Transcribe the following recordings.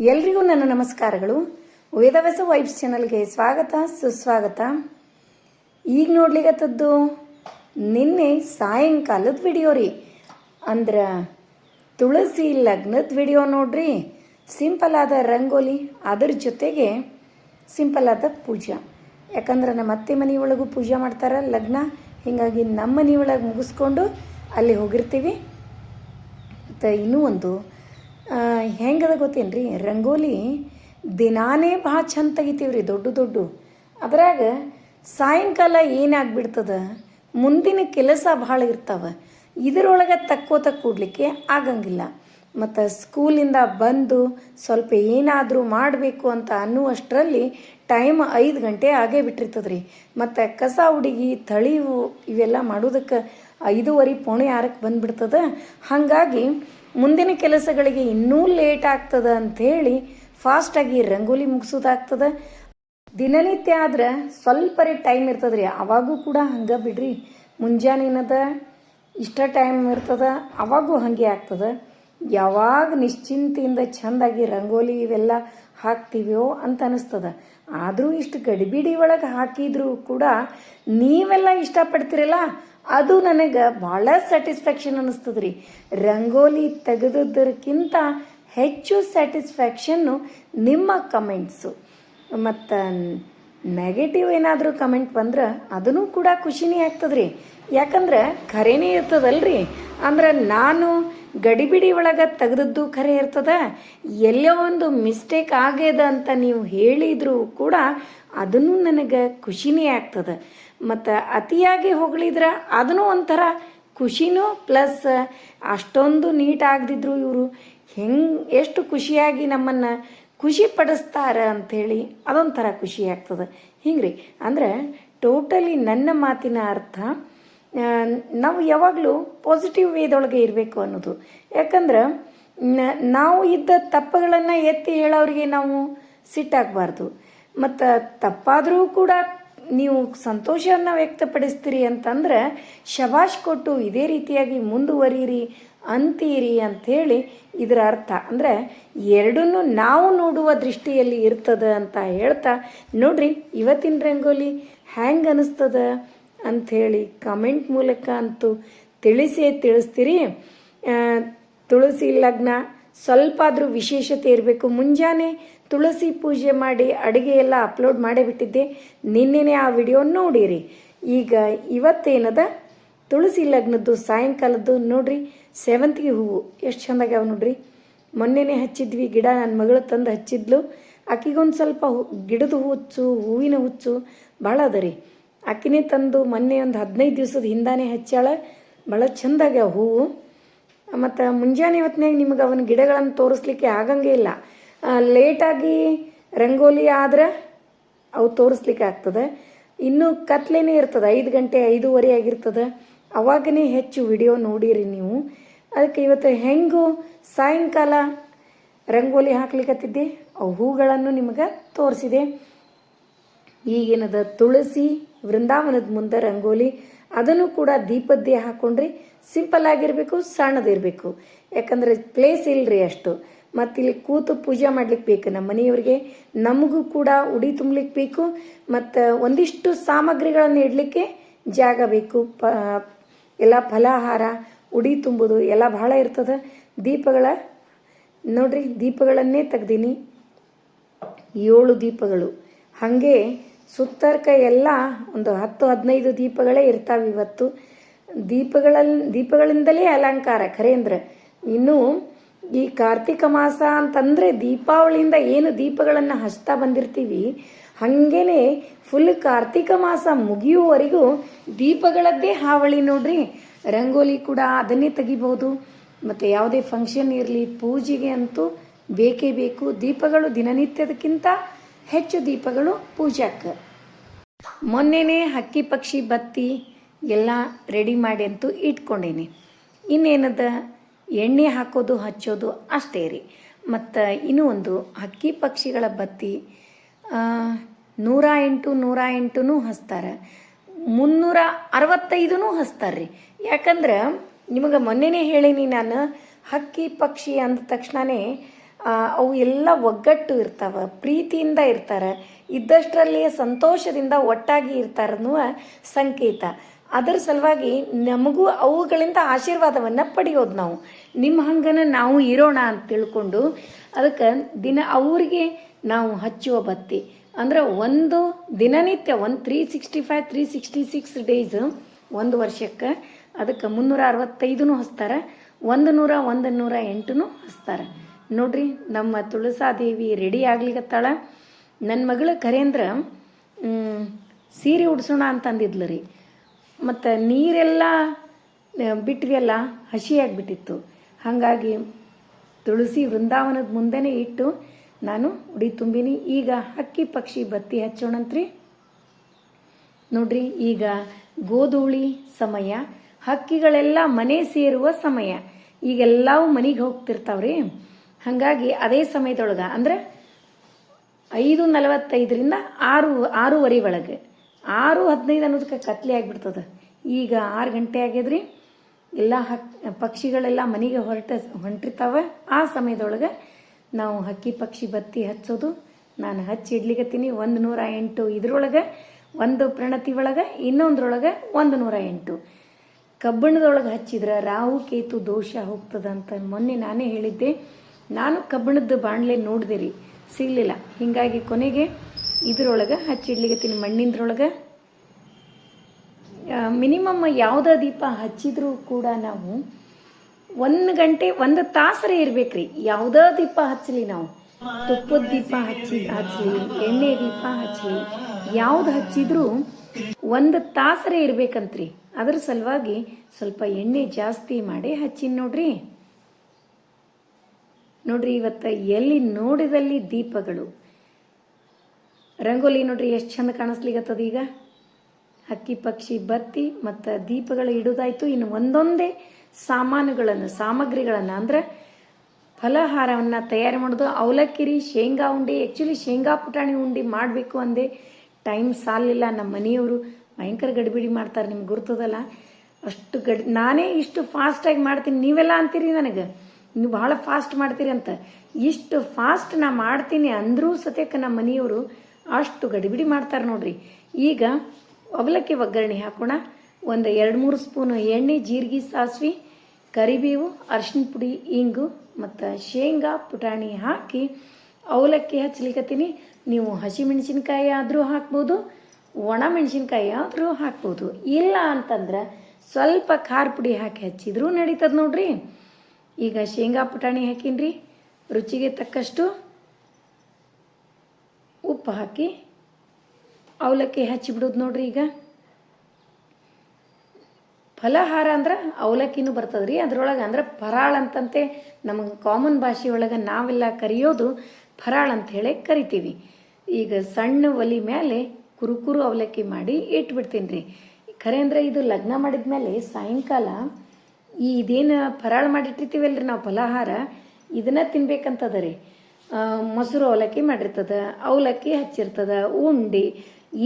ಎಲ್ರಿಗೂ ನನ್ನ ನಮಸ್ಕಾರಗಳು. ವೇದವ್ಯಾಸ ವೈಬ್ಸ್ ಚಾನಲ್ಗೆ ಸ್ವಾಗತ, ಸುಸ್ವಾಗತ. ಈಗ ನೋಡ್ಲಿಕ್ಕತ್ತದ್ದು ನಿನ್ನೆ ಸಾಯಂಕಾಲದ ವಿಡಿಯೋ ರೀ. ಅಂದ್ರೆ ತುಳಸಿ ಲಗ್ನದ ವಿಡಿಯೋ ನೋಡ್ರಿ. ಸಿಂಪಲ್ ಆದ ರಂಗೋಲಿ, ಅದರ ಜೊತೆಗೆ ಸಿಂಪಲ್ ಆದ ಪೂಜೆ. ಯಾಕಂದ್ರೆ ನಮ್ಮ ಅತ್ತೆ ಮನೆಯೊಳಗೂ ಪೂಜೆ ಮಾಡ್ತಾರೆ ಲಗ್ನ. ಹೀಗಾಗಿ ನಮ್ಮ ಮನೆಯೊಳಗೆ ಮುಗಿಸ್ಕೊಂಡು ಅಲ್ಲಿ ಹೋಗಿರ್ತೀವಿ. ಮತ್ತು ಇನ್ನೂ ಒಂದು ಹೆಂಗದ ಗೊತ್ತೇನ್ರಿ? ರಂಗೋಲಿ ದಿನಾನೇ ಭಾಳ ಚಂದ ತೆಗಿತೀವಿ ರೀ ದೊಡ್ಡ ದೊಡ್ಡ. ಅದ್ರಾಗ ಸಾಯಂಕಾಲ ಏನಾಗ್ಬಿಡ್ತದೆ? ಮುಂದಿನ ಕೆಲಸ ಭಾಳ ಇರ್ತಾವೆ. ಇದರೊಳಗೆ ತಕ್ಕೋತ ಕೂಡಲಿಕ್ಕೆ ಆಗಂಗಿಲ್ಲ. ಮತ್ತು ಸ್ಕೂಲಿಂದ ಬಂದು ಸ್ವಲ್ಪ ಏನಾದರೂ ಮಾಡಬೇಕು ಅಂತ ಅನ್ನುವಷ್ಟರಲ್ಲಿ ಟೈಮ್ ಐದು ಗಂಟೆ ಆಗೇ ಬಿಟ್ಟಿರ್ತದೆ ರೀ ಮತ್ತು ಕಸ ಹುಡುಗಿ ತಳಿವು ಇವೆಲ್ಲ ಮಾಡೋದಕ್ಕೆ ಐದೂವರೆ ಪೋಣೆ ಆರಕ್ಕೆ ಬಂದುಬಿಡ್ತದೆ. ಹಾಗಾಗಿ ಮುಂದಿನ ಕೆಲಸಗಳಿಗೆ ಇನ್ನೂ ಲೇಟ್ ಆಗ್ತದ ಅಂಥೇಳಿ ಫಾಸ್ಟಾಗಿ ರಂಗೋಲಿ ಮುಗಿಸೋದಾಗ್ತದ. ದಿನನಿತ್ಯ ಆದ್ರೆ ಸ್ವಲ್ಪ ರೀ ಟೈಮ್ ಇರ್ತದೆ ರೀ ಅವಾಗೂ ಕೂಡ ಹಂಗೆ ಬಿಡ್ರಿ. ಮುಂಜಾನೆನದ ಇಷ್ಟ ಟೈಮ್ ಇರ್ತದ, ಅವಾಗೂ ಹಾಗೆ ಆಗ್ತದೆ. ಯಾವಾಗ ನಿಶ್ಚಿಂತೆಯಿಂದ ಚೆಂದಾಗಿ ರಂಗೋಲಿ ಇವೆಲ್ಲ ಹಾಕ್ತೀವೋ ಅಂತ ಅನಿಸ್ತದ. ಆದರೂ ಇಷ್ಟು ಗಡಿಬಿಡಿ ಒಳಗೆ ಹಾಕಿದರೂ ಕೂಡ ನೀವೆಲ್ಲ ಇಷ್ಟಪಡ್ತೀರಲ್ಲ ಅದು ನನಗೆ ಭಾಳ ಸ್ಯಾಟಿಸ್ಫ್ಯಾಕ್ಷನ್ ಅನ್ನಿಸ್ತದೆ ರೀ ರಂಗೋಲಿ ತೆಗೆದದಕ್ಕಿಂತ ಹೆಚ್ಚು ಸ್ಯಾಟಿಸ್ಫ್ಯಾಕ್ಷನ್ನು ನಿಮ್ಮ ಕಮೆಂಟ್ಸು ಮತ್ತು ನೆಗೆಟಿವ್ ಏನಾದರೂ ಕಮೆಂಟ್ ಬಂದ್ರೆ ಅದನ್ನು ಕೂಡ ಖುಷಿನೇ ಆಗ್ತದೆ ರೀ ಯಾಕಂದ್ರೆ ಖರೇನೇ ಇರ್ತದಲ್ರಿ. ಅಂದ್ರೆ ನಾನು ಗಡಿಬಿಡಿ ಒಳಗೆ ತೆಗೆದದ್ದು ಖರೆ ಇರ್ತದ. ಎಲ್ಲೋ ಒಂದು ಮಿಸ್ಟೇಕ್ ಆಗ್ಯದ ಅಂತ ನೀವು ಹೇಳಿದರೂ ಕೂಡ ಅದನ್ನು ನನಗೆ ಖುಷಿನೇ ಆಗ್ತದೆ. ಮತ್ತು ಅತಿಯಾಗಿ ಹೊಗಳಿದ್ರೆ ಅದನ್ನು ಒಂಥರ ಖುಷಿನೂ ಪ್ಲಸ್ ಅಷ್ಟೊಂದು ನೀಟ್ ಆಗದಿದ್ರು ಇವರು ಹೆಂಗೆ ಎಷ್ಟು ಖುಷಿಯಾಗಿ ನಮ್ಮನ್ನು ಖುಷಿ ಪಡಿಸ್ತಾರ ಅಂಥೇಳಿ ಅದೊಂಥರ ಖುಷಿ ಆಗ್ತದೆ. ಹಿಂಗೆ ರೀ ಅಂದರೆ ಟೋಟಲಿ ನನ್ನ ಮಾತಿನ ಅರ್ಥ ನಾವು ಯಾವಾಗಲೂ ಪಾಸಿಟಿವ್ ವೇದೊಳಗೆ ಇರಬೇಕು ಅನ್ನೋದು. ಯಾಕಂದ್ರೆ ನಾವು ಇದ್ದ ತಪ್ಪುಗಳನ್ನು ಎತ್ತಿ ಹೇಳೋರಿಗೆ ನಾವು ಸಿಟ್ಟಾಗಬಾರ್ದು. ಮತ್ತು ತಪ್ಪಾದರೂ ಕೂಡ ನೀವು ಸಂತೋಷವನ್ನು ವ್ಯಕ್ತಪಡಿಸ್ತೀರಿ ಅಂತಂದ್ರೆ, ಶಬಾಷ್ ಕೊಟ್ಟು ಇದೇ ರೀತಿಯಾಗಿ ಮುಂದುವರಿಯಿರಿ ಅಂತೀರಿ ಅಂಥೇಳಿ ಇದರ ಅರ್ಥ. ಅಂದರೆ, ಎರಡನ್ನೂ ನಾವು ನೋಡುವ ದೃಷ್ಟಿಯಲ್ಲಿ ಇರ್ತದ ಅಂತ ಹೇಳ್ತಾ, ನೋಡ್ರಿ, ಇವತ್ತಿನ ರಂಗೋಲಿ ಹ್ಯಾಂಗೆ ಅನ್ನಿಸ್ತದ ಅಂಥೇಳಿ ಕಮೆಂಟ್ ಮೂಲಕ ಅಂತೂ ತಿಳಿಸೇ ತಿಳಿಸ್ತೀರಿ. ತುಳಸಿ ಲಗ್ನ ಸ್ವಲ್ಪ ಆದರೂ ವಿಶೇಷತೆ ಇರಬೇಕು. ಮುಂಜಾನೆ ತುಳಸಿ ಪೂಜೆ ಮಾಡಿ ಅಡುಗೆ ಎಲ್ಲ ಅಪ್ಲೋಡ್ ಮಾಡೇ ಬಿಟ್ಟಿದ್ದೆ. ನಿನ್ನೆನೇ ಆ ವಿಡಿಯೋ ನೋಡಿರಿ. ಈಗ ಇವತ್ತೇನದ? ತುಳಸಿ ಲಗ್ನದ್ದು, ಸಾಯಂಕಾಲದ್ದು ನೋಡ್ರಿ. ಸೇವಂತಿಗೆ ಹೂವು. ಎಷ್ಟು ಚೆಂದಾಗ್ಯಾವ ನೋಡ್ರಿ. ಮೊನ್ನೆನೇ ಹಚ್ಚಿದ್ವಿ. ಗಿಡ ನನ್ನ ಮಗಳು ತಂದು ಹಚ್ಚಿದ್ಲು. ಆಕಿಗೊಂದು ಸ್ವಲ್ಪ ಗಿಡದ ಹುಚ್ಚು, ಹೂವಿನ ಹುಚ್ಚು. ಭಾಳ ಅದ ರೀ. ಆಕಿನೇ ತಂದು ಮೊನ್ನೆ ಒಂದು ಹದಿನೈದು ದಿವಸದ ಹಿಂದಾನೆ ಹಚ್ಚಾಳ ಭಾಳ ಚೆಂದಾಗ್ಯಾವ ಹೂವು. ಮತ್ತು ಮುಂಜಾನೆ ಹೊತ್ತಿನಾಗ ನಿಮಗೆ ಅವನ ಗಿಡಗಳನ್ನು ತೋರಿಸ್ಲಿಕ್ಕೆ ಆಗಂಗೇ ಇಲ್ಲ. ಲೇಟಾಗಿ ರಂಗೋಲಿ ಆದ್ರೆ ಅವು ತೋರಿಸ್ಲಿಕ್ಕೆ ಆಗ್ತದೆ. ಇನ್ನೂ ಕತ್ಲೇನೇ ಇರ್ತದೆ, ಐದು ಗಂಟೆ ಐದೂವರೆ ಆಗಿರ್ತದೆ. ಅವಾಗನೇ ಹೆಚ್ಚು ವಿಡಿಯೋ ನೋಡಿರಿ ನೀವು. ಅದಕ್ಕೆ ಇವತ್ತು ಹೆಂಗು ಸಾಯಂಕಾಲ ರಂಗೋಲಿ ಹಾಕ್ಲಿಕ್ಕತ್ತಿದ್ದೆ ಅವು ಹೂಗಳನ್ನು ನಿಮಗೆ ತೋರಿಸಿದೆ. ಈಗಿನದ ತುಳಸಿ, ವೃಂದಾವನದ ಮುಂದೆ ರಂಗೋಲಿ ಅದನ್ನು ಕೂಡ ದೀಪದ್ದೇ ಹಾಕ್ಕೊಂಡ್ರಿ ಸಿಂಪಲ್ ಆಗಿರಬೇಕು ಸಣ್ಣದಿರಬೇಕು ಯಾಕಂದರೆ ಪ್ಲೇಸ್ ಇಲ್ಲರಿ ಅಷ್ಟು. ಮತ್ತು ಇಲ್ಲಿ ಕೂತು ಪೂಜೆ ಮಾಡ್ಲಿಕ್ಕೆ ಬೇಕು. ನಮ್ಮ ಮನೆಯವ್ರಿಗೆ ನಮಗೂ ಕೂಡ ಉಡಿ ತುಂಬಲಿಕ್ಕೆ ಬೇಕು. ಮತ್ತು ಒಂದಿಷ್ಟು ಸಾಮಗ್ರಿಗಳನ್ನು ಇಡಲಿಕ್ಕೆ ಜಾಗ ಬೇಕು. ಪ, ಎಲ್ಲ ಫಲಾಹಾರ, ಉಡಿ ತುಂಬುದು, ಎಲ್ಲ ಭಾಳ ಇರ್ತದೆ. ದೀಪಗಳ, ನೋಡ್ರಿ ದೀಪಗಳನ್ನೇ ತೆಗ್ದೀನಿ. ಏಳು ದೀಪಗಳು. ಹಾಗೆ ಸುತ್ತರ್ಕ ಎಲ್ಲ ಒಂದು ಹತ್ತು ಹದಿನೈದು ದೀಪಗಳೇ ಇರ್ತಾವೆ ಇವತ್ತು. ದೀಪಗಳಲ್ಲಿ ದೀಪಗಳಿಂದಲೇ ಅಲಂಕಾರ. ಖರೇಂದ್ರ ಇನ್ನು ಈ ಕಾರ್ತಿಕ ಮಾಸ ಅಂತಂದರೆ ದೀಪಾವಳಿಯಿಂದ ಏನು ದೀಪಗಳನ್ನು ಹಚ್ತಾ ಬಂದಿರ್ತೀವಿ, ಹಾಗೇನೆ ಫುಲ್ ಕಾರ್ತಿಕ ಮಾಸ ಮುಗಿಯುವವರೆಗೂ ದೀಪಗಳದ್ದೇ ಹಾವಳಿ ನೋಡ್ರಿ. ರಂಗೋಲಿ ಕೂಡ ಅದನ್ನೇ ತೆಗಿಬೋದು ಮತ್ತು ಯಾವುದೇ ಫಂಕ್ಷನ್ ಇರಲಿ, ಪೂಜೆಗೆ ಅಂತೂ ಬೇಕೇ ಬೇಕು. ದೀಪಗಳು ದಿನನಿತ್ಯದಕ್ಕಿಂತ ಹೆಚ್ಚು ದೀಪಗಳು ಪೂಜಾಕ್ಕೆ. ಮೊನ್ನೆನೇ ಹಕ್ಕಿ ಪಕ್ಷಿ ಬತ್ತಿ ಎಲ್ಲ ರೆಡಿ ಮಾಡಿ ಅಂತೂ ಇಟ್ಕೊಂಡೇನಿ. ಇನ್ನೇನದ? ಎಣ್ಣೆ ಹಾಕೋದು, ಹಚ್ಚೋದು ಅಷ್ಟೇ ರೀ. ಮತ್ತು ಇನ್ನೂ ಒಂದು ಹಕ್ಕಿ ಪಕ್ಷಿಗಳ ಬತ್ತಿ ನೂರ ಎಂಟು ನೂರ ಎಂಟು ಹಚ್ತಾರೆ. ಮುನ್ನೂರ ಅರವತ್ತೈದೂ ಹಚ್ತಾರೆ ರೀ. ಯಾಕಂದ್ರೆ, ನಿಮಗೆ ಮೊನ್ನೆನೇ ಹೇಳೀನಿ ನಾನು, ಹಕ್ಕಿ ಪಕ್ಷಿ ಅಂದ ತಕ್ಷಣವೇ ಅವು ಎಲ್ಲ ಒಗ್ಗಟ್ಟು ಇರ್ತಾವ, ಪ್ರೀತಿಯಿಂದ ಇರ್ತಾರೆ, ಇದ್ದಷ್ಟರಲ್ಲಿಯೇ ಸಂತೋಷದಿಂದ ಒಟ್ಟಾಗಿ ಇರ್ತಾರೆ ಅನ್ನುವ ಸಂಕೇತ. ಅದರ ಸಲುವಾಗಿ ನಮಗೂ ಅವುಗಳಿಂದ ಆಶೀರ್ವಾದವನ್ನು ಪಡೆಯೋದು ನಾವು. ನಿಮ್ಮ ಹಂಗನ ನಾವು ಇರೋಣ ಅಂತ ತಿಳ್ಕೊಂಡು ಅದಕ್ಕೆ ದಿನ ಅವ್ರಿಗೆ ನಾವು ಹಚ್ಚುವ ಬತ್ತಿ. ಅಂದ್ರೆ ಒಂದು ದಿನನಿತ್ಯ ಒಂದು three sixty five three sixty six days ಒಂದು ವರ್ಷಕ್ಕೆ ಅದಕ್ಕೆ ಮುನ್ನೂರ ಅರವತ್ತೈದೂ ಹಚ್ತಾರೆ, ಒಂದು ನೂರ ಒಂದು ನೂರ ಎಂಟು ಹಚ್ತಾರೆ. ನೋಡ್ರಿ ನಮ್ಮ ತುಳಸಾದೇವಿ ರೆಡಿ ಆಗ್ಲಿಕ್ಕತ್ತಾಳ ನನ್ನ ಮಗಳು ಕರೇಂದ್ರ ಸೀರೆ ಉಡ್ಸೋಣ ಅಂತಂದಿದ್ಲು ರೀ ಮತ್ತು ನೀರೆಲ್ಲ ಆ, ಬಿಟ್ವಿಯಲ್ಲ ಹಸಿಯಾಗಿಬಿಟ್ಟಿತ್ತು ಹಾಗಾಗಿ ತುಳಸಿ ವೃಂದಾವನದ ಮುಂದೆನೇ ಇಟ್ಟು ನಾನು ಉಡಿ ತುಂಬಿನಿ. ಈಗ ಹಕ್ಕಿ ಪಕ್ಷಿ ಬತ್ತಿ ಹಚ್ಚೋಣಂತ್ರಿ. ನೋಡ್ರಿ ಈಗ ಗೋಧೂಳಿ ಸಮಯ. ಹಕ್ಕಿಗಳೆಲ್ಲ ಮನೆ ಸೇರುವ ಸಮಯ. ಈಗೆಲ್ಲವೂ ಮನೆಗೆ ಹೋಗ್ತಿರ್ತಾವ್ರಿ. ಹಾಗಾಗಿ ಅದೇ ಸಮಯದೊಳಗೆ, ಅಂದ್ರೆ ಐದು ನಲವತ್ತೈದರಿಂದ ಆರು, ಆರೂವರೆ ಒಳಗೆ. ಆರು ಹದಿನೈದು ಅನ್ನೋದಕ್ಕೆ ಕತ್ಲೆ ಆಗಿಬಿಡ್ತದೆ. ಈಗ ಆರು ಗಂಟೆ ಆಗ್ಯದ್ರಿ, ಎಲ್ಲ ಹಕ್, ಪಕ್ಷಿಗಳೆಲ್ಲ ಮನೆಗೆ ಹೊರಟ, ಹೊಂಟಿರ್ತಾವೆ. ಆ ಸಮಯದೊಳಗೆ ನಾವು ಹಕ್ಕಿ ಪಕ್ಷಿ ಬತ್ತಿ ಹಚ್ಚೋದು. ನಾನು ಹಚ್ಚಿ ಇಡ್ಲಿಕತ್ತೀನಿ, ಒಂದು ನೂರ ಎಂಟು ಇದ್ರೊಳಗೆ, ಒಂದು ಪ್ರಣತಿ ಒಳಗೆ, ಇನ್ನೊಂದ್ರೊಳಗೆ ಒಂದು ನೂರ ಎಂಟು. ಕಬ್ಬಿಣದೊಳಗೆ ಹಚ್ಚಿದ್ರೆ ರಾಹು, ಕೇತು, ದೋಷ ಹೋಗ್ತದಂತ ಮೊನ್ನೆ ನಾನೇ ಹೇಳಿದ್ದೆ. ನಾನು ಕಬ್ಬಿಣದ ಬಾಣಲೆ ನೋಡಿದೆ ರೀ ಸಿಗಲಿಲ್ಲ. ಹೀಗಾಗಿ ಕೊನೆಗೆ ಇದರೊಳಗೆ ಹಚ್ಚಿಡ್ಲಿಕತ್ತೀನಿ ಮಣ್ಣಿಂದ್ರೊಳಗೆ. ಮಿನಿಮಮ್ ಯಾವುದೇ ದೀಪ ಹಚ್ಚಿದ್ರೂ ಕೂಡ ನಾವು ಒಂದು ಗಂಟೆ, ಒಂದು ತಾಸರೇ ಇರ್ಬೇಕ್ರಿ. ಯಾವುದೇ ದೀಪ ಹಚ್ಚಲಿ ನಾವು? ತುಪ್ಪದ ದೀಪ ಹಚ್ಚಿ, ಹಚ್ಚಲಿ, ಎಣ್ಣೆ ದೀಪ ಹಚ್ಚಲಿ, ಯಾವ್ದು ಹಚ್ಚಿದ್ರೂ ಒಂದು ತಾಸರೆ ಇರ್ಬೇಕಂತ್ರಿ. ಅದ್ರ ಸಲುವಾಗಿ ಸ್ವಲ್ಪ ಎಣ್ಣೆ ಜಾಸ್ತಿ ಮಾಡಿ ಹಚ್ಚಿ ನೋಡ್ರಿ. ನೋಡ್ರಿ, ಇವತ್ತು ಎಲ್ಲಿ ನೋಡಿದಲ್ಲಿ ದೀಪಗಳು? ರಂಗೋಲಿ ನೋಡ್ರಿ, ಎಷ್ಟು ಚಂದ ಕಾಣಿಸ್ಲಿಗತ್ತದ ಈಗ? ಹಕ್ಕಿ ಪಕ್ಷಿ ಬತ್ತಿ, ಮತ್ತು ದೀಪಗಳು ಇಡೋದಾಯಿತು. ಇನ್ನು ಒಂದೊಂದೇ ಸಾಮಾನುಗಳನ್ನು, ಸಾಮಗ್ರಿಗಳನ್ನು ಅಂದ್ರೆ ಫಲಹಾರವನ್ನು ತಯಾರು ಮಾಡೋದು. ಅವಲಕ್ಕಿರಿ, ಶೇಂಗಾ ಉಂಡೆ ಆ್ಯಕ್ಚುಲಿ ಶೇಂಗಾ ಪುಟಾಣಿ ಉಂಡೆ ಮಾಡಬೇಕು ಅಂದೆ ಟೈಮ್ ಸಾಲಿಲ್ಲ. ನಮ್ಮ ಮನೆಯವರು ಭಯಂಕರ ಗಡಿಬಿಡಿ ಮಾಡ್ತಾರೆ, ನಿಮ್ಗೆ ಗುರ್ತದಲ್ಲ? ಅಷ್ಟು ಗಡಿ, ನಾನೇ ಇಷ್ಟು ಫಾಸ್ಟಾಗಿ ಮಾಡ್ತೀನಿ, ನೀವೆಲ್ಲ ಅಂತೀರಿ ನನಗೆ? ನೀವು ಭಾಳ ಫಾಸ್ಟ್ ಮಾಡ್ತೀರಿ ಅಂತ. ಇಷ್ಟು ಫಾಸ್ಟ್ ನಾ ಮಾಡ್ತೀನಿ ಅಂದರೂ ಸತೇಕ ನಮ್ಮ ಮನೆಯವರು ಅಷ್ಟು ಗಡಿಬಿಡಿ ಮಾಡ್ತಾರೆ ನೋಡ್ರಿ. ಈಗ ಅವಲಕ್ಕಿ ಒಗ್ಗರಣೆ ಹಾಕೋಣ. ಒಂದು ಎರಡು ಮೂರು ಸ್ಪೂನು ಎಣ್ಣೆ, ಜೀರಿಗೆ, ಸಾಸಿವೆ, ಕರಿಬೇವು ಅರಶಿನ ಪುಡಿ, ಇಂಗು ಮತ್ತು ಶೇಂಗಾ ಪುಟಾಣಿ ಹಾಕಿ ಅವಲಕ್ಕಿ ಹಚ್ಲಿಕತ್ತೀನಿ. ನೀವು ಹಸಿಮೆಣಸಿನ್ಕಾಯಿ ಆದರೂ ಹಾಕ್ಬೋದು, ಒಣ ಮೆಣಸಿನ್ಕಾಯಿ ಆದರೂ ಹಾಕ್ಬೋದು. ಇಲ್ಲ ಅಂತಂದ್ರೆ ಸ್ವಲ್ಪ ಖಾರ ಪುಡಿ ಹಾಕಿ ಹಚ್ಚಿದ್ರೂ ನಡೀತದೆ ನೋಡ್ರಿ. ಈಗ ಶೇಂಗಾ ಪುಟಾಣಿ ಹಾಕೀನಿ ರುಚಿಗೆ ತಕ್ಕಷ್ಟು ಉಪ್ಪು ಹಾಕಿ ಅವಲಕ್ಕಿ ಹಚ್ಚಿಬಿಡೋದು ನೋಡ್ರಿ ಈಗ. ಫಲಹಾರ ಅಂದ್ರೆ ಅವಲಕ್ಕಿನೂ ಬರ್ತದ್ರಿ. ಅದ್ರೊಳಗೆ ಅಂದ್ರೆ ಫರಾಳ ಅಂತಂತೆ ನಮಗೆ ಕಾಮನ್ ಭಾಷೆ ಒಳಗೆ ನಾವೆಲ್ಲ ಕರೆಯೋದು ಫರಾಳ ಅಂತ ಹೇಳಿ ಕರಿತೀವಿ. ಈಗ ಸಣ್ಣ ಒಲಿ ಮೇಲೆ ಕುರುಕುರು ಅವಲಕ್ಕಿ ಮಾಡಿ ಇಟ್ಬಿಡ್ತೀನಿ ರೀ ಖರೆ ಅಂದರೆ ಇದು ಲಗ್ನ ಮಾಡಿದ ಮೇಲೆ ಸಾಯಂಕಾಲ ಈ ಇದೇನು ಫರಾಳ ಮಾಡಿಟ್ಟಿರ್ತೀವಲ್ರಿ ನಾವು ಫಲಾಹಾರ, ಇದನ್ನ ತಿನ್ಬೇಕಂತದ ರೀ ಮೊಸರು ಅವಲಕ್ಕಿ ಮಾಡಿರ್ತದ, ಅವಲಕ್ಕಿ ಹಚ್ಚಿರ್ತದ, ಉಂಡಿ,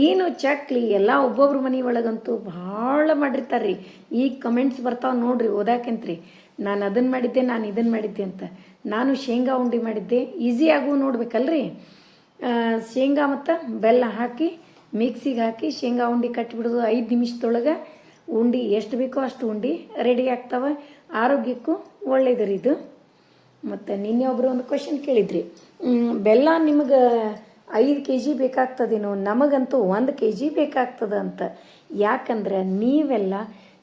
ಏನು ಚಕ್ಲಿ, ಎಲ್ಲ ಒಬ್ಬೊಬ್ರ ಮನೆ ಒಳಗಂತೂ ಭಾಳ ಮಾಡಿರ್ತಾರೆ ರೀ ಈಗ ಕಮೆಂಟ್ಸ್ ಬರ್ತಾವೆ ನೋಡ್ರಿ ಓದಾಕಂತ್ರಿ. ನಾನು ಅದನ್ನು ಮಾಡಿದ್ದೆ, ನಾನು ಇದನ್ನು ಮಾಡಿದ್ದೆ ಅಂತ. ನಾನು ಶೇಂಗಾ ಉಂಡಿ ಮಾಡಿದ್ದೆ ಈಸಿ ಆಗು ನೋಡ್ಬೇಕಲ್ರಿ. ಶೇಂಗಾ ಮತ್ತು ಬೆಲ್ಲ ಹಾಕಿ ಮಿಕ್ಸಿಗೆ ಹಾಕಿ, ಶೇಂಗಾ ಉಂಡಿ ಕಟ್ಟಿಬಿಡೋದು ಐದು ನಿಮಿಷದೊಳಗೆ ಉಂಡಿ ಎಷ್ಟು ಬೇಕೋ ಅಷ್ಟು ಉಂಡಿ ರೆಡಿ ಆಗ್ತವೆ. ಆರೋಗ್ಯಕ್ಕೂ ಒಳ್ಳೇದು ರೀ ಇದು. ಮತ್ತು ನಿನ್ನೆ ಒಬ್ಬರು ಒಂದು ಕ್ವಶನ್ ಕೇಳಿದ್ರಿ. ಬೆಲ್ಲ ನಿಮಗೆ ಐದು ಕೆ ಜಿ ಬೇಕಾಗ್ತದೇನೋ ನಮಗಂತೂ ಒಂದು ಕೆ ಜಿ ಬೇಕಾಗ್ತದ ಅಂತ. ಯಾಕಂದ್ರೆ ನೀವೆಲ್ಲ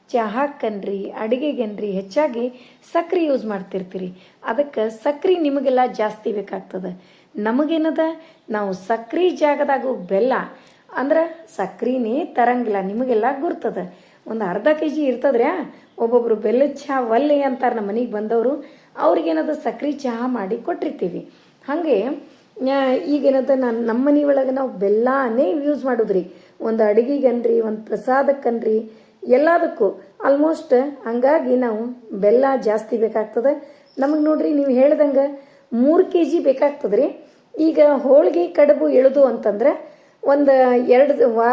ಚಹಾಕ್ಕನ್ರಿ ಅಡುಗೆಗೆನ್ರಿ ಹೆಚ್ಚಾಗಿ ಸಕ್ರೆ ಯೂಸ್ ಮಾಡ್ತಿರ್ತೀರಿ. ಅದಕ್ಕೆ ಸಕ್ರೆ ನಿಮಗೆಲ್ಲ ಜಾಸ್ತಿ ಬೇಕಾಗ್ತದೆ. ನಮಗೇನದ? ನಾವು ಸಕ್ರೆ ಜಾಗದಾಗ ಬೆಲ್ಲ. ಅಂದ್ರೆ ಸಕ್ರೆನೇ ತರಂಗಿಲ್ಲ, ನಿಮಗೆಲ್ಲ ಗುರ್ತದ. ಒಂದು ಅರ್ಧ ಕೆ ಜಿ ಇರ್ತದ್ರ್ಯಾ? ಒಬ್ಬೊಬ್ರು ಬೆಲ್ಲದ ಚಹಾ ಒಲ್ಲೆ ಅಂತಾರೆ ನಮ್ಮ ಮನೆಗೆ ಬಂದವರು ಅವ್ರಿಗೇನದ ಸಕ್ರೆ ಚಹಾ ಮಾಡಿ ಕೊಟ್ಟಿರ್ತೀವಿ. ಹಾಗೆ ಈಗೇನದ ನಾನು ನಮ್ಮ ಮನೆ ಒಳಗೆ ನಾವು ಬೆಲ್ಲನೇ ಯೂಸ್ ಮಾಡೋದ್ರಿ. ಒಂದು ಅಡುಗೆಗನ್ರಿ ಒಂದು ಪ್ರಸಾದಕ್ಕನ್ರಿ ಎಲ್ಲದಕ್ಕೂ. ಆಲ್ಮೋಸ್ಟ್ ಹಂಗಾಗಿ ನಾವು ಬೆಲ್ಲ ಜಾಸ್ತಿ ಬೇಕಾಗ್ತದೆ. ನಮಗೆ ನೋಡ್ರಿ, ನೀವು ಹೇಳ್ದಂಗೆ ಮೂರು ಕೆ ಜಿ ಬೇಕಾಗ್ತದ್ರಿ. ಈಗ ಹೋಳಿಗೆ, ಕಡುಬು, ಎಳೆದು ಅಂತಂದ್ರೆ ಒಂದು ಎರಡು ವಾ,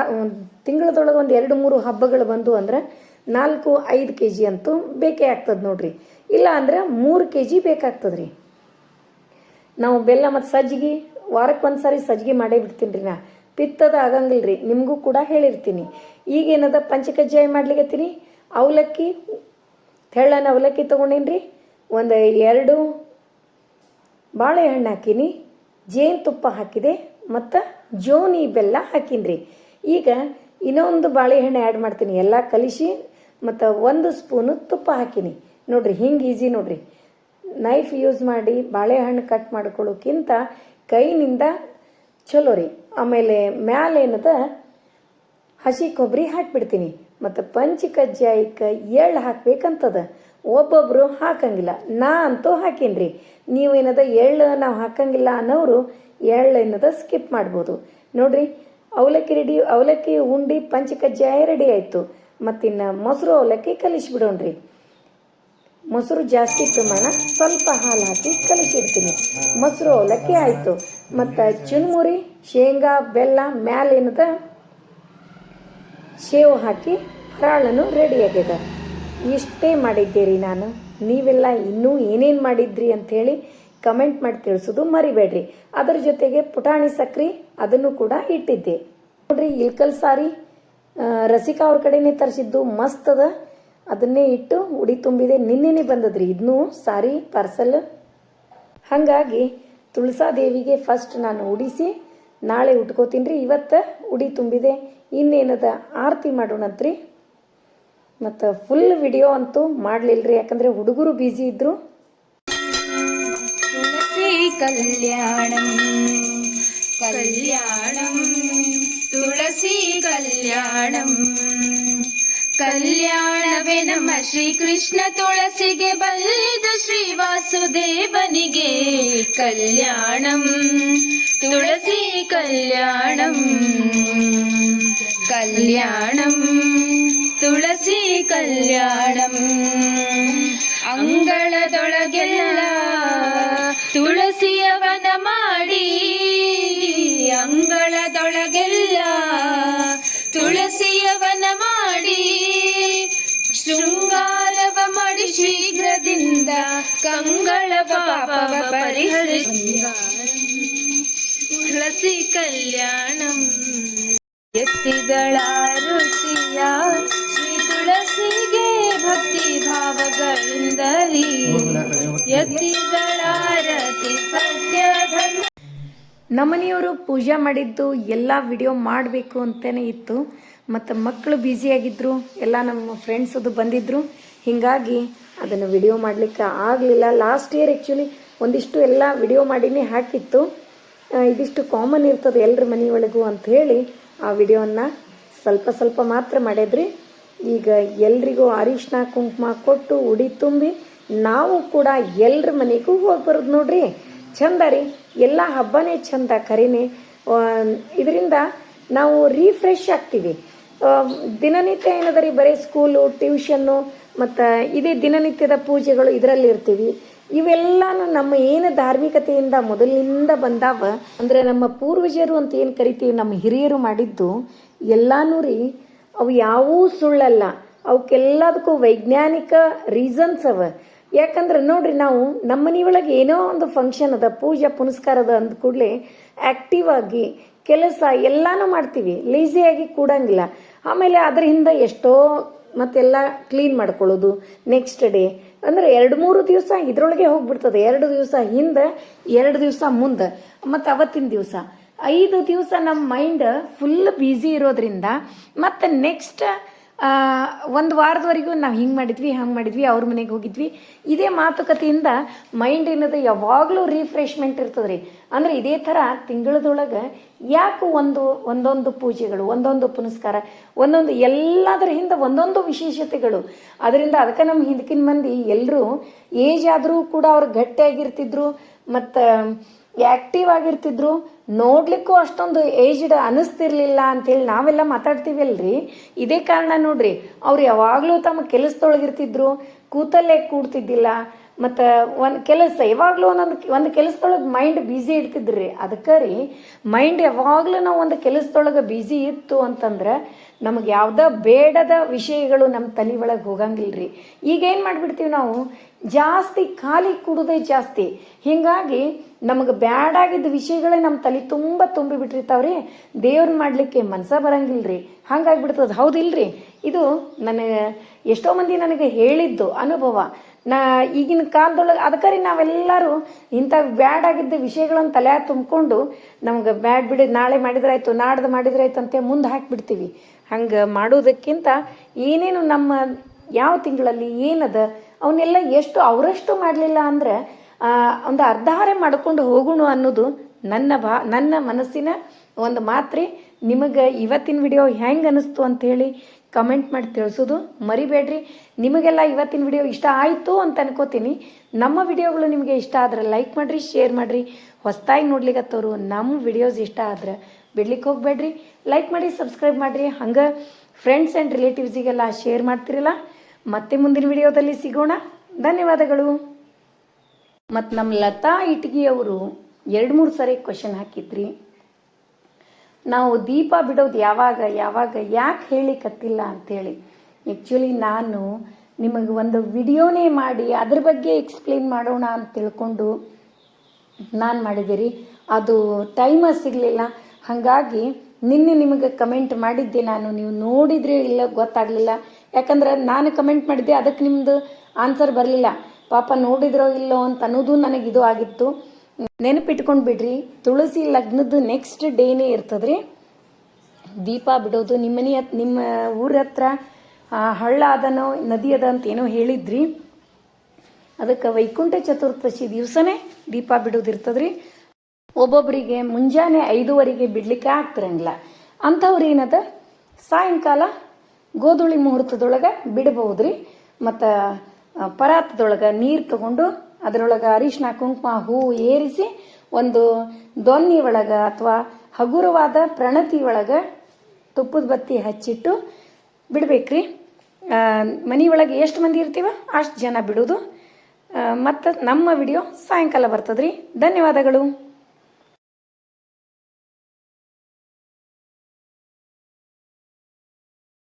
ತಿಂಗಳದೊಳಗೆ ಒಂದು ಎರಡು ಮೂರು ಹಬ್ಬಗಳು ಬಂದು ಅಂದ್ರೆ ನಾಲ್ಕು ಐದು ಕೆ ಜಿ ಅಂತೂ ಬೇಕೇ ಆಗ್ತದೆ ನೋಡ್ರಿ. ಇಲ್ಲ ಅಂದ್ರೆ ಮೂರು ಕೆ ಜಿ ಬೇಕಾಗ್ತದೆ ರೀ ನಾವು ಬೆಲ್ಲ ಮತ್ತು ಸಜ್ಜಿಗೆ ವಾರಕ್ಕೆ ಒಂದು ಸಾರಿ ಸಜ್ಜಿಗೆ ಮಾಡೇ ಬಿಡ್ತೀನಿ ರೀ ನಾ. ಪಿತ್ತದ ಆಗಂಗಿಲ್ಲ ರೀ ನಿಮಗೂ ಕೂಡ ಹೇಳಿರ್ತೀನಿ. ಈಗೇನದ ಪಂಚಕಜ್ಜಾಯ ಮಾಡ್ಲಿಕ್ಕೆತ್ತೀನಿ ಅವಲಕ್ಕಿ, ತೆಳ್ಳನ ಅವಲಕ್ಕಿ ತೊಗೊಂಡೀನಿ ರೀ ಒಂದು ಎರಡು ಬಾಳೆಹಣ್ಣು ಹಾಕೀನಿ. ಜೇನುತುಪ್ಪ ಹಾಕಿದೆ. ಮತ್ತು ಜೋನಿ ಬೆಲ್ಲ ಹಾಕಿನ್ರಿ. ಈಗ ಇನ್ನೊಂದು ಬಾಳೆಹಣ್ಣು ಆ್ಯಡ್ ಮಾಡ್ತೀನಿ. ಎಲ್ಲ ಕಲಿಸಿ ಮತ್ತು ಒಂದು ಸ್ಪೂನು ತುಪ್ಪ ಹಾಕೀನಿ. ನೋಡ್ರಿ, ಹಿಂಗೆ ಈಸಿ ನೋಡ್ರಿ. ನೈಫ್ ಯೂಸ್ ಮಾಡಿ ಬಾಳೆಹಣ್ಣು ಕಟ್ ಮಾಡ್ಕೊಳ್ಳೋಕ್ಕಿಂತ ಕೈನಿಂದ ಚಲೋ ರೀ. ಆಮೇಲೆ ಮ್ಯಾಲೇನದ ಹಸಿ ಕೊಬ್ಬರಿ ಹಾಕಿಬಿಡ್ತೀನಿ. ಮತ್ತು ಪಂಚ ಕಜ್ಜಾಯಕ್ಕೆ ಎಳ್ಳು ಹಾಕ್ಬೇಕಂತದ. ಒಬ್ಬೊಬ್ಬರು ಹಾಕಂಗಿಲ್ಲ. ನಾ ಅಂತೂ ಹಾಕೀನಿ ರೀ ನೀವೇನದ ಎಳ್ಳು ನಾವು ಹಾಕಂಗಿಲ್ಲ ಅನ್ನೋರು ಎಳ್ಳು ಏನದ ಸ್ಕಿಪ್ ಮಾಡ್ಬೋದು. ನೋಡ್ರಿ, ಅವಲಕ್ಕಿ ರೆಡಿ, ಅವಲಕ್ಕಿ ಉಂಡಿ ಪಂಚಕಜ್ಜಾಯ ರೆಡಿ ಆಯಿತು. ಮತ್ತಿನ್ನು ಮೊಸರು ಅವಲಕ್ಕಿ ಕಲಿಸ್ಬಿಡೋಣ್ರಿ. ಮೊಸರು ಜಾಸ್ತಿ ಪ್ರಮಾಣ ಸ್ವಲ್ಪ ಹಾಲು ಹಾಕಿ ಕಲಿಸಿಡ್ತೀನಿ. ಮೊಸರು ಅವಲಕ್ಕಿ ಆಯಿತು. ಮತ್ತು ಚುನ್ಮುರಿ, ಶೇಂಗಾ, ಬೆಲ್ಲ ಮ್ಯಾಲೇನದ ಶೇವ್ ಹಾಕಿ ಫರಾಳನು ರೆಡಿ ಆಗ್ಯದ. ಇಷ್ಟೇ ಮಾಡಿದ್ದೀರಿ ನಾನು. ನೀವೆಲ್ಲ ಇನ್ನೂ ಏನೇನು ಮಾಡಿದ್ರಿ ಅಂಥೇಳಿ ಕಮೆಂಟ್ ಮಾಡಿ ತಿಳಿಸೋದು ಮರಿಬೇಡ್ರಿ. ಅದರ ಜೊತೆಗೆ ಪುಟಾಣಿ ಸಕ್ರಿ ಅದನ್ನು ಕೂಡ ಇಟ್ಟಿದ್ದೆ. ನೋಡ್ರಿ, ಇಲ್ಕಲ್ ಸಾರಿ ರಸಿಕಾ ಅವ್ರ ಕಡೆನೇ ತರಿಸಿದ್ದು ಮಸ್ತ್ ಅದ ಅದನ್ನೇ ಇಟ್ಟು ಉಡಿ ತುಂಬಿದೆ. ನಿನ್ನೆನೇ ಬಂದದ್ರಿ. ಇದನ್ನೂ ಸಾರಿ, ಪಾರ್ಸಲ್. ಹಾಗಾಗಿ ತುಳಸಾದೇವಿಗೆ ಫಸ್ಟ್ ನಾನು ಉಡಿಸಿ, ನಾಳೆ ಉಟ್ಕೋತೀನಿ ರೀ ಇವತ್ತು ಉಡಿ ತುಂಬಿದೆ. ಇನ್ನೇನದ ಆರತಿ ಮಾಡೋಣಂತ್ರಿ. ಮತ್ತು ಫುಲ್ ವಿಡಿಯೋ ಅಂತೂ ಮಾಡಲಿಲ್ಲ ರೀ ಯಾಕಂದರೆ ಹುಡುಗರು ಬ್ಯುಸಿ ಇದ್ದರು ತುಳಸಿ ಕಲ್ಯಾಣಂ ಕಲ್ಯಾಣಂ ತುಳಸಿ ಕಲ್ಯಾಣಂ ಕಲ್ಯಾಣವೇ ನಮ್ಮ ಶ್ರೀಕೃಷ್ಣ ತುಳಸಿಗೆ ಬಲ್ಲಿದ ಶ್ರೀ ವಾಸುದೇವನಿಗೆ ಕಲ್ಯಾಣಂ ತುಳಸಿ ಕಲ್ಯಾಣಂ ಕಲ್ಯಾಣಂ ತುಳಸಿ ಕಲ್ಯಾಣಂ ಅಂಗಳದೊಳಗೆಲ್ಲ ತುಳಸಿಯವನ ಮಾಡಿ ಅಂಗಳದೊಳಗೆಲ್ಲ ತುಳಸಿಯವನ ಮಾಡಿ ಶೃಂಗಾರವ ಮಾಡಿ ಶೀಘ್ರದಿಂದ ಕಂಗಳ ಪಾಪವ ಪರಿಹರಿಸಿ ತುಳಸಿ ಕಲ್ಯಾಣಂ. ಎತ್ತಿಗಳ ನಮ್ಮನೆಯವರು ಪೂಜೆ ಮಾಡಿದ್ದು ಎಲ್ಲ ವಿಡಿಯೋ ಮಾಡಬೇಕು ಅಂತಲೇ ಇತ್ತು. ಮತ್ತು ಮಕ್ಕಳು ಬ್ಯುಸಿಯಾಗಿದ್ದರು ಎಲ್ಲ ನಮ್ಮ ಫ್ರೆಂಡ್ಸ್ ಅದು ಬಂದಿದ್ದರು ಹೀಗಾಗಿ ಅದನ್ನು ವಿಡಿಯೋ ಮಾಡಲಿಕ್ಕೆ ಆಗಲಿಲ್ಲ. ಲಾಸ್ಟ್ ಇಯರ್ ಆ್ಯಕ್ಚುಲಿ ಒಂದಿಷ್ಟು ಎಲ್ಲ ವಿಡಿಯೋ ಮಾಡಿನೇ ಹಾಕಿತ್ತು. ಇದಿಷ್ಟು ಕಾಮನ್ ಇರ್ತದೆ ಎಲ್ಲರ ಮನೆಯೊಳಗೂ ಅಂಥೇಳಿ ಆ ವಿಡಿಯೋವನ್ನು ಸ್ವಲ್ಪ ಸ್ವಲ್ಪ ಮಾತ್ರ ಮಾಡಿದ್ರಿ. ಈಗ ಎಲ್ರಿಗೂ ಅರಿಶಿನ, ಕುಂಕುಮ ಕೊಟ್ಟು ಉಡಿ ತುಂಬಿ ನಾವು ಕೂಡ ಎಲ್ರ ಮನೆಗೂ ಹೋಗಿ ಬರೋದು ನೋಡ್ರಿ. ಚಂದ ರೀ. ಎಲ್ಲ ಹಬ್ಬನೇ ಚಂದ ಖರೇನೆ ಇದರಿಂದ ನಾವು ರೀಫ್ರೆಶ್ ಆಗ್ತೀವಿ. ದಿನನಿತ್ಯ ಏನದ ರೀ ಬರೀ ಸ್ಕೂಲು ಟ್ಯೂಷನ್ನು ಮತ್ತು ಇದೇ ದಿನನಿತ್ಯದ ಪೂಜೆಗಳು ಇದರಲ್ಲಿ ಇರ್ತೀವಿ. ಇವೆಲ್ಲನೂ ನಮ್ಮ ಏನು ಧಾರ್ಮಿಕತೆಯಿಂದ ಮೊದಲಿನಿಂದ ಬಂದಾವ, ಅಂದರೆ ನಮ್ಮ ಪೂರ್ವಜರು ಅಂತ ಏನು ಕರಿತೀವಿ, ನಮ್ಮ ಹಿರಿಯರು ಮಾಡಿದ್ದು, ಎಲ್ಲಾನು ರೀ, ಅವು ಯಾವೂ ಸುಳ್ಳಲ್ಲ. ಅವಕ್ಕೆಲ್ಲದಕ್ಕೂ ವೈಜ್ಞಾನಿಕ ರೀಸನ್ಸ್ ಅವ. ಯಾಕಂದ್ರೆ ನೋಡ್ರಿ ನಾವು ನಮ್ಮ ಮನೆಯೊಳಗೆ ಏನೋ ಒಂದು ಫಂಕ್ಷನ್ ಅದ, ಪೂಜೆ, ಪುನಸ್ಕಾರ ಅದ ಅಂದ ಕೂಡಲೇ ಆಕ್ಟಿವ್ ಆಗಿ ಕೆಲಸ ಎಲ್ಲಾನು ಮಾಡ್ತೀವಿ. ಆಗಿ ಕೂಡಂಗಿಲ್ಲ. ಆಮೇಲೆ ಅದ್ರ ಹಿಂದೆ ಎಷ್ಟೋ ಮತ್ತೆಲ್ಲ ಕ್ಲೀನ್ ಮಾಡ್ಕೊಳ್ಳೋದು ನೆಕ್ಸ್ಟ್ ಡೇ ಅಂದ್ರೆ ಎರಡು ಮೂರು ದಿವಸ ಇದ್ರೊಳಗೆ ಹೋಗ್ಬಿಡ್ತದೆ. ಎರಡು ದಿವಸ ಹಿಂದೆ, ಎರಡು ದಿವಸ ಮುಂದೆ. ಮತ್ತು ಅವತ್ತಿನ ದಿವಸ. ಐದು ದಿವಸ ನಮ್ಮ ಮೈಂಡ್ ಫುಲ್ ಬ್ಯುಸಿ ಇರೋದ್ರಿಂದ ಮತ್ತು ನೆಕ್ಸ್ಟ್ ಒಂದು ವಾರದವರೆಗೂ ನಾವು ಹಿಂಗೆ ಮಾಡಿದ್ವಿ, ಹಂಗೆ ಮಾಡಿದ್ವಿ, ಅವ್ರ ಮನೆಗೆ ಹೋಗಿದ್ವಿ. ಇದೇ ಮಾತುಕತೆಯಿಂದ ಮೈಂಡ್ ಏನದು ಯಾವಾಗಲೂ ರಿಫ್ರೆಶ್ಮೆಂಟ್ ಇರ್ತದೆ ರೀ ಅಂದರೆ ಇದೇ ಥರ ತಿಂಗಳದೊಳಗೆ ಯಾಕೆ ಒಂದು, ಒಂದೊಂದು ಪೂಜೆಗಳು, ಒಂದೊಂದು ಪುನಸ್ಕಾರ, ಒಂದೊಂದು ಎಲ್ಲದರ ಹಿಂದೆ ಒಂದೊಂದು ವಿಶೇಷತೆಗಳು. ಅದರಿಂದ ಅದಕ್ಕೆ ನಮ್ಮ ಹಿಂದಕಿನ ಮಂದಿ ಎಲ್ಲರೂ ಏಜ್ ಆದರೂ ಕೂಡ ಅವ್ರು ಗಟ್ಟಿಯಾಗಿರ್ತಿದ್ರು ಮತ್ತು ಆ್ಯಕ್ಟಿವ್ ಆಗಿರ್ತಿದ್ರು ನೋಡ್ಲಿಕ್ಕೂ ಅಷ್ಟೊಂದು ಏಜ್ಡ್ ಅನಿಸ್ತಿರ್ಲಿಲ್ಲ ಅಂತೇಳಿ ನಾವೆಲ್ಲ ಮಾತಾಡ್ತೀವಲ್ರಿ? ಇದೇ ಕಾರಣ ನೋಡ್ರಿ, ಅವ್ರು ಯಾವಾಗಲೂ ತಮ್ಮ ಕೆಲಸದೊಳಗಿರ್ತಿದ್ರು, ಕೂತಲ್ಲೇ ಕೂಡ್ತಿದ್ದಿಲ್ಲ, ಮತ್ತು ಒಂದು ಕೆಲಸ ಯಾವಾಗಲೂ ಒಂದೊಂದು ಒಂದು ಕೆಲಸದೊಳಗೆ ಮೈಂಡ್ ಬ್ಯುಸಿ ರೀ ಅದಕ್ಕೆ ರೀ ಮೈಂಡ್ ಯಾವಾಗಲೂ ನಾವು ಒಂದು ಕೆಲಸದೊಳಗೆ ಬ್ಯುಸಿ ಇತ್ತು ಅಂತಂದ್ರೆ ನಮಗೆ ಯಾವುದೋ ಬೇಡದ ವಿಷಯಗಳು ನಮ್ಮ ತಲೆ ಒಳಗೆ ಹೋಗಂಗಿಲ್ಲ ಈಗ ಏನು ಮಾಡಿಬಿಡ್ತೀವಿ ನಾವು? ಜಾಸ್ತಿ ಖಾಲಿ ಕೂಡೋದೇ ಜಾಸ್ತಿ. ಹೀಗಾಗಿ ನಮಗೆ ಬ್ಯಾಡಾಗಿದ್ದ ವಿಷಯಗಳೇ ನಮ್ಮ ತಲೆ ತುಂಬ ತುಂಬಿ ಬಿಟ್ಟಿರ್ತಾವ್ರಿ. ದೇವ್ರನ್ನ ಮಾಡಲಿಕ್ಕೆ ಮನಸ ಬರಂಗಿಲ್ರಿ. ಹಂಗಾಗ್ಬಿಡ್ತದೆ. ಹೌದಿಲ್ರಿ? ಇದು ನನಗೆ ಎಷ್ಟೋ ಮಂದಿ ನನಗೆ ಹೇಳಿದ್ದು ಅನುಭವ. ನಾ ಈಗಿನ ಕಾಲದೊಳಗೆ ರೀ ನಾವೆಲ್ಲರೂ ಇಂಥ ಬ್ಯಾಡಾಗಿದ್ದ ವಿಷಯಗಳನ್ನು ತಲೆ ತುಂಬಿಕೊಂಡು ನಮ್ಗೆ ಬ್ಯಾಡ್ ಬಿಡಿ, ನಾಳೆ ಮಾಡಿದ್ರಾಯ್ತು, ನಾಡ್ದು ಮಾಡಿದ್ರಾಯ್ತು ಅಂತ ಮುಂದೆ ಹಾಕಿಬಿಡ್ತೀವಿ. ಹಂಗೆ ಮಾಡೋದಕ್ಕಿಂತ ಏನೇನು ನಮ್ಮ ಯಾವ ತಿಂಗಳಲ್ಲಿ ಏನದ ಅವನ್ನೆಲ್ಲ ಎಷ್ಟು ಅವರಷ್ಟು ಮಾಡಲಿಲ್ಲ ಅಂದ್ರೆ ಒಂದು ಅರ್ಧಾರೆ ಮಾಡ್ಕೊಂಡು ಹೋಗೋಣ ಅನ್ನೋದು ನನ್ನ ಭಾ, ನನ್ನ ಮನಸ್ಸಿನ ಒಂದು ಮಾತ್ರೆ. ನಿಮಗೆ ಇವತ್ತಿನ ವಿಡಿಯೋ ಹೆಂಗೆ ಅನಿಸ್ತು ಅಂಥೇಳಿ ಕಮೆಂಟ್ ಮಾಡಿ ತಿಳಿಸೋದು. ಮರಿಬೇಡ್ರಿ. ನಿಮಗೆಲ್ಲ ಇವತ್ತಿನ ವಿಡಿಯೋ ಇಷ್ಟ ಆಯಿತು ಅಂತ ಅನ್ಕೋತೀನಿ. ನಮ್ಮ ವಿಡಿಯೋಗಳು ನಿಮಗೆ ಇಷ್ಟ ಆದ್ರೆ ಲೈಕ್ ಮಾಡಿರಿ, ಶೇರ್ ಮಾಡಿರಿ. ಹೊಸ್ದಾಗಿ ನೋಡ್ಲಿಕ್ಕತ್ತವರು ನಮ್ಮ ವಿಡಿಯೋಸ್ ಇಷ್ಟ ಆದ್ರೆ ಬಿಡ್ಲಿಕ್ಕೆ ಹೋಗಬೇಡ್ರಿ. ಲೈಕ್ ಮಾಡಿ, ಸಬ್ಸ್ಕ್ರೈಬ್ ಮಾಡಿರಿ. ಹಂಗೆ ಫ್ರೆಂಡ್ಸ್ ಆ್ಯಂಡ್ ರಿಲೇಟಿವ್ಸಿಗೆಲ್ಲ ಶೇರ್ ಮಾಡ್ತಿರಲ್ಲ. ಮತ್ತೆ ಮುಂದಿನ ವಿಡಿಯೋದಲ್ಲಿ ಸಿಗೋಣ. ಧನ್ಯವಾದಗಳು. ಮತ್ತು ನಮ್ಮ ಲತಾ ಇಟ್ಗಿಯವರು ಎರಡು ಮೂರು ಸರಿ ಕ್ವಶನ್ ಹಾಕಿದ್ರಿ. ನಾವು ದೀಪ ಬಿಡೋದು ಯಾವಾಗ ಯಾವಾಗ, ಯಾಕೆ ಹೇಳಿಕತ್ತಿಲ್ಲ ಅಂಥೇಳಿ ಆ್ಯಕ್ಚುಲಿ ನಾನು ನಿಮಗೆ ಒಂದು ವಿಡಿಯೋನೇ ಮಾಡಿ ಅದ್ರ ಬಗ್ಗೆ ಎಕ್ಸ್ಪ್ಲೇನ್ ಮಾಡೋಣ ಅಂತ ತಿಳ್ಕೊಂಡು ನಾನು ಮಾಡಿದ್ದೀರಿ ಅದು ಟೈಮ ಸಿಗಲಿಲ್ಲ. ಹಾಗಾಗಿ ನಿನ್ನೆ ನಿಮಗೆ ಕಮೆಂಟ್ ಮಾಡಿದ್ದೆ ನಾನು. ನೀವು ನೋಡಿದ್ರೆ ಇಲ್ಲ ಗೊತ್ತಾಗಲಿಲ್ಲ. ಯಾಕಂದ್ರೆ ನಾನು ಕಮೆಂಟ್ ಮಾಡಿದ್ದೆ ಅದಕ್ಕೆ ನಿಮ್ಮದು ಆನ್ಸರ್ ಬರಲಿಲ್ಲ. ಪಾಪ ನೋಡಿದ್ರೋ ಇಲ್ಲೋ ಅಂತ ಅನ್ನೋದು ನನಗೆ ಇದು ಆಗಿತ್ತು. ನೆನಪಿಟ್ಕೊಂಡು ಬಿಡ್ರಿ, ತುಳಸಿ ಲಗ್ನದ ನೆಕ್ಸ್ಟ್ ಡೇನೇ ಇರ್ತದ್ರಿ. ದೀಪ ಬಿಡೋದು, ನಿಮ್ಮ ಮನೆ ಹತ್, ನಿಮ್ಮ ಊರ ಹತ್ರ ಹಳ್ಳ ಅದನೋ, ನದಿ ಅದ ಅಂತ ಏನೋ ಹೇಳಿದ್ರಿ. ಅದಕ್ಕೆ ವೈಕುಂಠ ಚತುರ್ದಶಿ ದಿವಸನೇ ದೀಪ ಬಿಡೋದು ಇರ್ತದ್ರಿ. ಒಬ್ಬೊಬ್ಬರಿಗೆ ಮುಂಜಾನೆ ಐದುವರೆಗೆ ಬಿಡ್ಲಿಕ್ಕೆ ಆಗ್ತಿರಂಗಿಲ್ಲ. ಅಂಥವ್ರು ಏನದ? ಸಾಯಂಕಾಲ ಗೋಧುಳಿ ಮುಹೂರ್ತದೊಳಗೆ ಬಿಡಬಹುದ್ರಿ ಮತ್ತು ಪರಾತದೊಳಗೆ ನೀರು ತಗೊಂಡು ಅದರೊಳಗೆ ಅರಿಶಿನ ಕುಂಕುಮ ಹೂವು ಏರಿಸಿ ಒಂದು ದೊನ್ನಿ ಒಳಗೆ ಅಥವಾ ಹಗುರವಾದ ಪ್ರಣತಿ ಒಳಗೆ ತುಪ್ಪದ ಬತ್ತಿ ಹಚ್ಚಿಟ್ಟು ಬಿಡ್ಬೇಕ್ರಿ. ಮನೆ ಒಳಗೆ ಎಷ್ಟು ಮಂದಿ ಇರ್ತೀವ ಅಷ್ಟು ಜನ ಬಿಡೋದು. ಮತ್ತು ನಮ್ಮ ವಿಡಿಯೋ ಸಾಯಂಕಾಲ ಬರ್ತದ್ರಿ. ಧನ್ಯವಾದಗಳು.